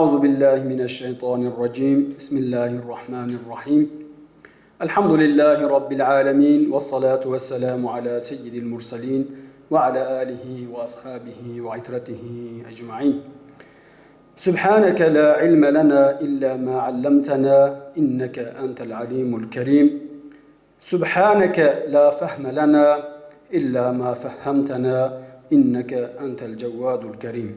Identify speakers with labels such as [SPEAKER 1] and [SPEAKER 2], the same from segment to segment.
[SPEAKER 1] أعوذ بالله من الشيطان الرجيم. بسم الله الرحمن الرحيم. الحمد لله رب العالمين والصلاة والسلام على سيد المرسلين وعلى آله وأصحابه وعترته أجمعين. سبحانك لا علم لنا إلا ما علمتنا إنك أنت العليم الكريم. سبحانك لا فهم لنا إلا ما فهمتنا إنك أنت الجواد الكريم.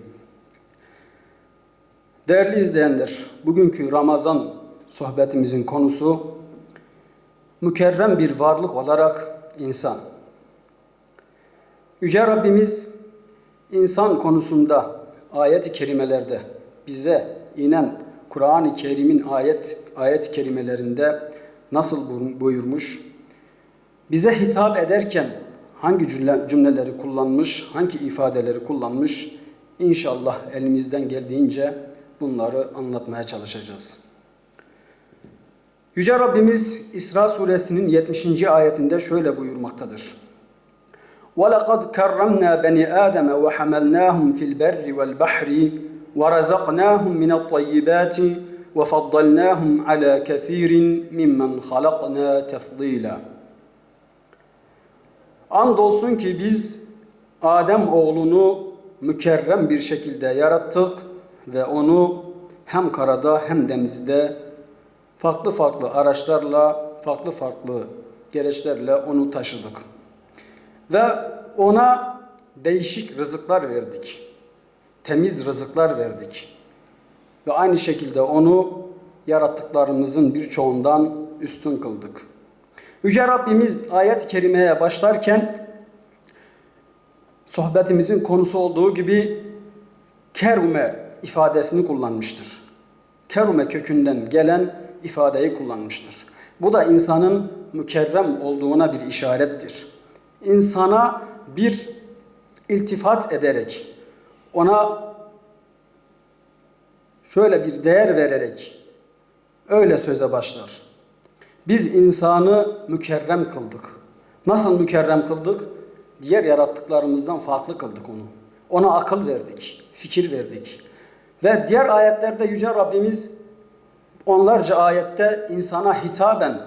[SPEAKER 1] Değerli izleyenler, bugünkü Ramazan sohbetimizin konusu mükerrem bir varlık olarak insan. Yüce Rabbimiz insan konusunda ayet-i kerimelerde bize inen Kur'an-ı Kerim'in ayet ayet-i kerimelerinde nasıl buyurmuş? Bize hitap ederken hangi cümle, cümleleri kullanmış, hangi ifadeleri kullanmış? İnşallah elimizden geldiğince bunları anlatmaya çalışacağız. Yüce Rabbimiz İsra suresinin 70. ayetinde şöyle buyurmaktadır. وَلَقَدْ كَرَّمْنَا بَنِي آدَمَ وَحَمَلْنَاهُمْ فِي الْبَرِّ وَالْبَحْرِ وَرَزَقْنَاهُمْ مِنَ الطَّيِّبَاتِ وَفَضَّلْنَاهُمْ عَلَى كَثِيرٍ مِمَّنْ خَلَقْنَا تَفْضِيلًا Andolsun ki biz Adem oğlunu mükerrem bir şekilde yarattık ve onu hem karada hem denizde farklı farklı araçlarla, farklı farklı gereçlerle onu taşıdık. Ve ona değişik rızıklar verdik. Temiz rızıklar verdik. Ve aynı şekilde onu yarattıklarımızın birçoğundan üstün kıldık. Yüce Rabbimiz ayet-i kerimeye başlarken sohbetimizin konusu olduğu gibi kerume ifadesini kullanmıştır. Kerume kökünden gelen ifadeyi kullanmıştır. Bu da insanın mükerrem olduğuna bir işarettir. İnsana bir iltifat ederek, ona şöyle bir değer vererek öyle söze başlar. Biz insanı mükerrem kıldık. Nasıl mükerrem kıldık? Diğer yarattıklarımızdan farklı kıldık onu. Ona akıl verdik, fikir verdik. Ve diğer ayetlerde Yüce Rabbimiz onlarca ayette insana hitaben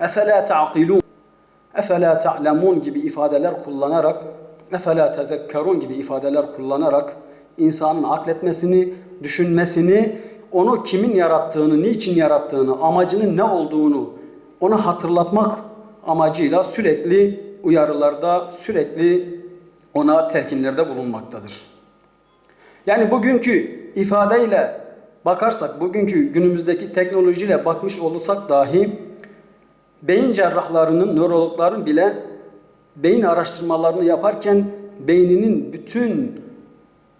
[SPEAKER 1] efela ta'qilun efela ta'lemun gibi ifadeler kullanarak efela tezekkerun gibi ifadeler kullanarak insanın akletmesini, düşünmesini, onu kimin yarattığını, niçin yarattığını, amacının ne olduğunu ona hatırlatmak amacıyla sürekli uyarılarda, sürekli ona terkinlerde bulunmaktadır. Yani bugünkü ifadeyle bakarsak, bugünkü günümüzdeki teknolojiyle bakmış olursak dahi beyin cerrahlarının, nörologların bile beyin araştırmalarını yaparken beyninin bütün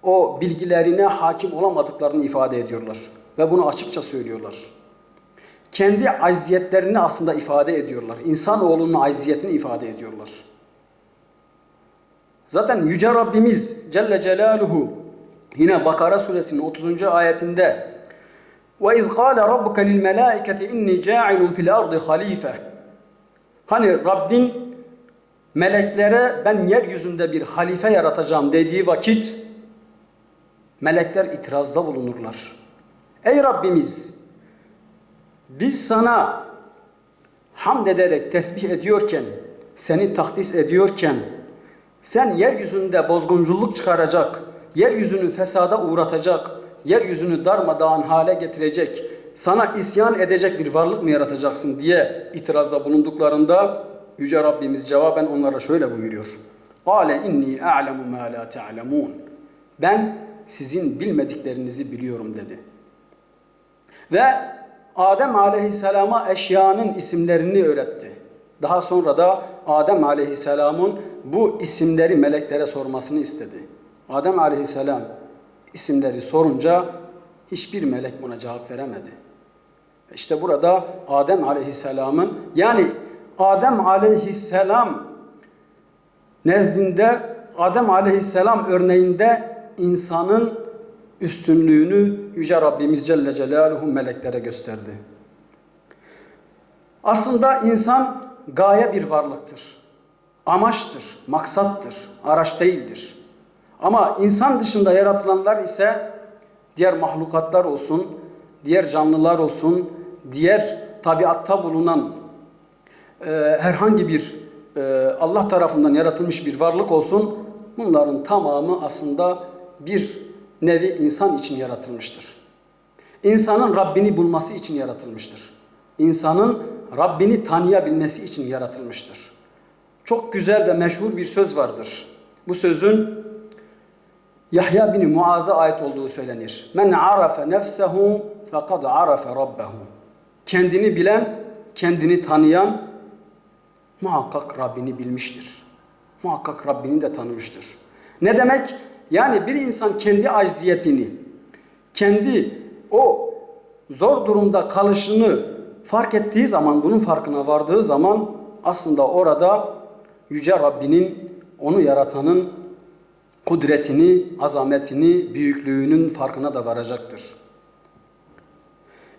[SPEAKER 1] o bilgilerine hakim olamadıklarını ifade ediyorlar. Ve bunu açıkça söylüyorlar. Kendi acziyetlerini aslında ifade ediyorlar. İnsanoğlunun acziyetini ifade ediyorlar. Zaten Yüce Rabbimiz Celle Celaluhu yine Bakara suresinin 30. ayetinde وَاِذْ قَالَ رَبُّكَ لِلْمَلَائِكَةِ اِنِّي جَاعِلٌ فِي الْاَرْضِ خَلِيفَةً Hani Rabbin meleklere ben yeryüzünde bir halife yaratacağım dediği vakit melekler itirazda bulunurlar. Ey Rabbimiz biz sana hamd ederek tesbih ediyorken, seni takdis ediyorken, sen yeryüzünde bozgunculuk çıkaracak, yeryüzünü fesada uğratacak, yeryüzünü darmadağın hale getirecek, sana isyan edecek bir varlık mı yaratacaksın diye itirazda bulunduklarında Yüce Rabbimiz cevaben onlara şöyle buyuruyor. قَالَ inni أَعْلَمُ مَا لَا تَعْلَمُونَ Ben sizin bilmediklerinizi biliyorum dedi. Ve Adem aleyhisselama eşyanın isimlerini öğretti. Daha sonra da Adem aleyhisselamın bu isimleri meleklere sormasını istedi. Adem aleyhisselam isimleri sorunca hiçbir melek buna cevap veremedi. İşte burada Adem aleyhisselamın yani Adem aleyhisselam nezdinde Adem aleyhisselam örneğinde insanın üstünlüğünü Yüce Rabbimiz Celle Celaluhu meleklere gösterdi. Aslında insan gaye bir varlıktır. Amaçtır, maksattır, araç değildir. Ama insan dışında yaratılanlar ise diğer mahlukatlar olsun, diğer canlılar olsun, diğer tabiatta bulunan e, herhangi bir e, Allah tarafından yaratılmış bir varlık olsun, bunların tamamı aslında bir nevi insan için yaratılmıştır. İnsanın Rabbini bulması için yaratılmıştır. İnsanın Rabbini tanıyabilmesi için yaratılmıştır. Çok güzel ve meşhur bir söz vardır. Bu sözün Yahya bin Muaz'a ait olduğu söylenir. Men arafe nefsehu fekad arafe rabbehu. Kendini bilen, kendini tanıyan muhakkak Rabbini bilmiştir. Muhakkak Rabbini de tanımıştır. Ne demek? Yani bir insan kendi acziyetini, kendi o zor durumda kalışını fark ettiği zaman, bunun farkına vardığı zaman aslında orada Yüce Rabbinin, onu yaratanın kudretini, azametini, büyüklüğünün farkına da varacaktır.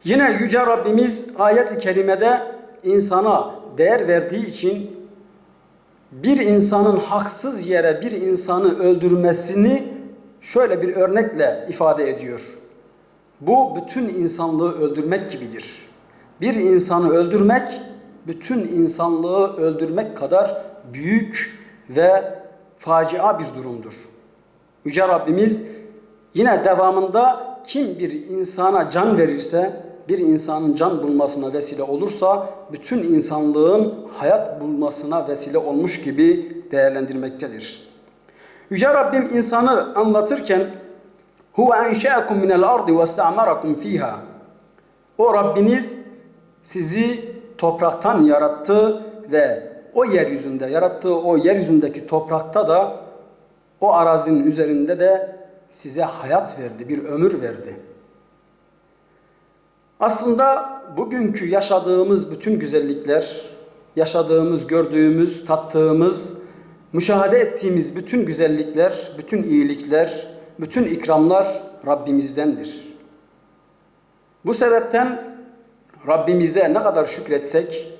[SPEAKER 1] Yine Yüce Rabbimiz ayet-i kerimede insana değer verdiği için bir insanın haksız yere bir insanı öldürmesini şöyle bir örnekle ifade ediyor. Bu bütün insanlığı öldürmek gibidir. Bir insanı öldürmek bütün insanlığı öldürmek kadar büyük ve facia bir durumdur. Yüce Rabbimiz yine devamında kim bir insana can verirse, bir insanın can bulmasına vesile olursa bütün insanlığın hayat bulmasına vesile olmuş gibi değerlendirmektedir. Yüce Rabbim insanı anlatırken Huve enşe'akum minel ardi ve ista'marakum fiha. O Rabbiniz sizi topraktan yarattı ve o yeryüzünde yarattığı o yeryüzündeki toprakta da o arazinin üzerinde de size hayat verdi, bir ömür verdi. Aslında bugünkü yaşadığımız bütün güzellikler, yaşadığımız, gördüğümüz, tattığımız, müşahede ettiğimiz bütün güzellikler, bütün iyilikler, bütün ikramlar Rabbimizdendir. Bu sebepten Rabbimize ne kadar şükretsek,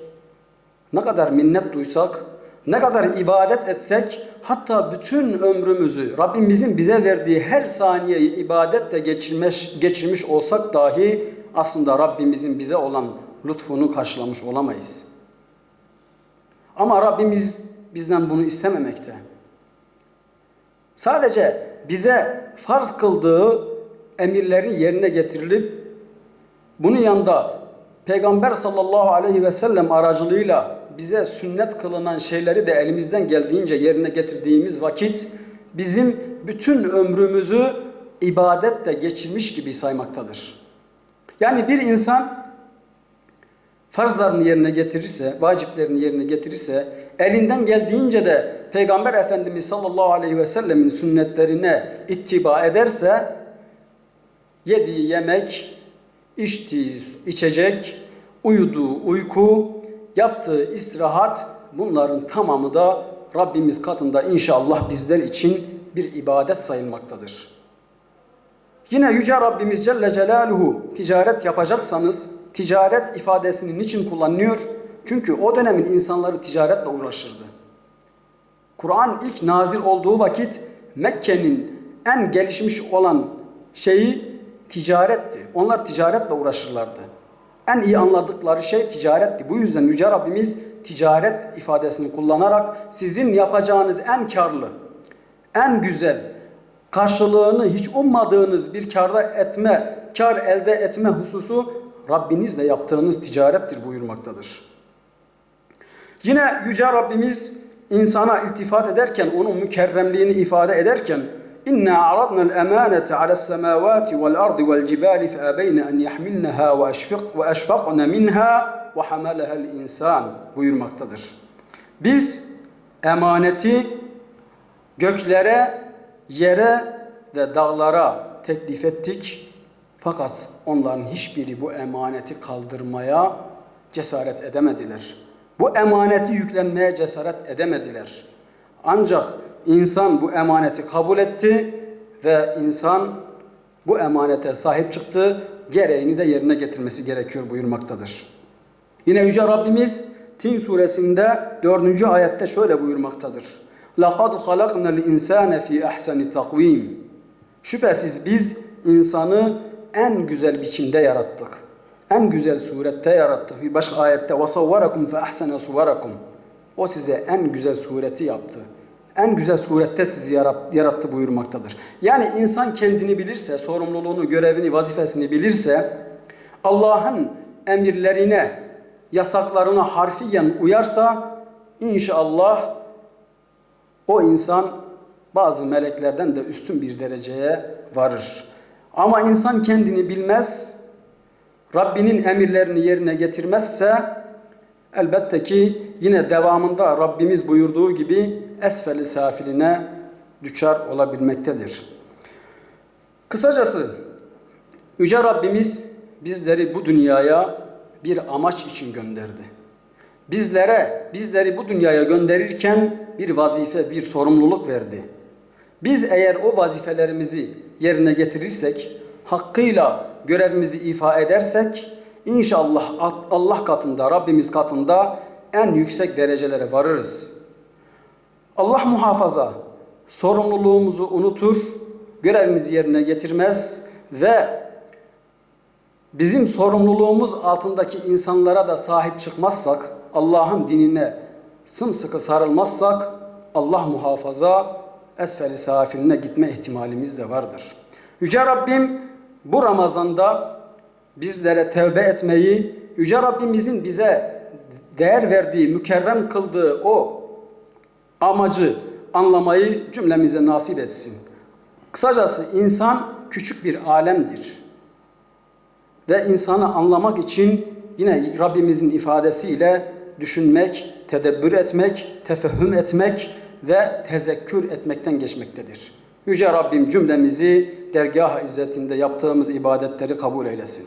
[SPEAKER 1] ne kadar minnet duysak, ne kadar ibadet etsek, hatta bütün ömrümüzü Rabbimizin bize verdiği her saniyeyi ibadetle geçirmiş, geçirmiş olsak dahi aslında Rabbimizin bize olan lütfunu karşılamış olamayız. Ama Rabbimiz bizden bunu istememekte. Sadece bize farz kıldığı emirlerin yerine getirilip bunun yanında Peygamber sallallahu aleyhi ve sellem aracılığıyla bize sünnet kılınan şeyleri de elimizden geldiğince yerine getirdiğimiz vakit bizim bütün ömrümüzü ibadetle geçirmiş gibi saymaktadır. Yani bir insan farzlarını yerine getirirse, vaciplerini yerine getirirse, elinden geldiğince de Peygamber Efendimiz sallallahu aleyhi ve sellemin sünnetlerine ittiba ederse, yediği yemek, içtiği içecek, uyuduğu uyku, yaptığı istirahat bunların tamamı da Rabbimiz katında inşallah bizler için bir ibadet sayılmaktadır. Yine Yüce Rabbimiz Celle Celaluhu ticaret yapacaksanız ticaret ifadesini niçin kullanıyor? Çünkü o dönemin insanları ticaretle uğraşırdı. Kur'an ilk nazil olduğu vakit Mekke'nin en gelişmiş olan şeyi ticaretti. Onlar ticaretle uğraşırlardı. En iyi anladıkları şey ticaretti. Bu yüzden Yüce Rabbimiz ticaret ifadesini kullanarak sizin yapacağınız en karlı, en güzel, karşılığını hiç ummadığınız bir karda etme, kar elde etme hususu Rabbinizle yaptığınız ticarettir buyurmaktadır. Yine Yüce Rabbimiz insana iltifat ederken, onun mükerremliğini ifade ederken Ardi vel cibali fe abeyne en yahmilnaha ve eşfaq ve eşfaqna minha ve hamalaha'l insan buyurmaktadır. Biz emaneti göklere, yere ve dağlara teklif ettik. Fakat onların hiçbiri bu emaneti kaldırmaya cesaret edemediler. Bu emaneti yüklenmeye cesaret edemediler. Ancak insan bu emaneti kabul etti ve insan bu emanete sahip çıktı. Gereğini de yerine getirmesi gerekiyor buyurmaktadır. Yine Yüce Rabbimiz Tin suresinde 4. ayette şöyle buyurmaktadır. لَقَدْ خَلَقْنَا الْاِنْسَانَ فِي اَحْسَنِ تَقْوِيمٍ Şüphesiz biz insanı en güzel biçimde yarattık. En güzel surette yarattık. Bir başka ayette وَصَوَّرَكُمْ فَأَحْسَنَ صُوَرَكُمْ O size en güzel sureti yaptı. en güzel surette sizi yarat- yarattı buyurmaktadır. Yani insan kendini bilirse, sorumluluğunu, görevini, vazifesini bilirse, Allah'ın emirlerine, yasaklarına harfiyen uyarsa, inşallah o insan bazı meleklerden de üstün bir dereceye varır. Ama insan kendini bilmez, Rabbinin emirlerini yerine getirmezse elbette ki yine devamında Rabbimiz buyurduğu gibi esfeli safiline düşer olabilmektedir. Kısacası Yüce Rabbimiz bizleri bu dünyaya bir amaç için gönderdi. Bizlere, bizleri bu dünyaya gönderirken bir vazife, bir sorumluluk verdi. Biz eğer o vazifelerimizi yerine getirirsek, hakkıyla görevimizi ifa edersek, inşallah Allah katında, Rabbimiz katında en yüksek derecelere varırız. Allah muhafaza, sorumluluğumuzu unutur, görevimizi yerine getirmez ve bizim sorumluluğumuz altındaki insanlara da sahip çıkmazsak, Allah'ın dinine sımsıkı sarılmazsak, Allah muhafaza esfeli safiline gitme ihtimalimiz de vardır. Yüce Rabbim bu Ramazan'da bizlere tevbe etmeyi, Yüce Rabbimizin bize değer verdiği, mükerrem kıldığı o amacı anlamayı cümlemize nasip etsin. Kısacası insan küçük bir alemdir. Ve insanı anlamak için yine Rabbimizin ifadesiyle düşünmek, tedebbür etmek, tefehüm etmek ve tezekkür etmekten geçmektedir. Yüce Rabbim cümlemizi dergah izzetinde yaptığımız ibadetleri kabul eylesin.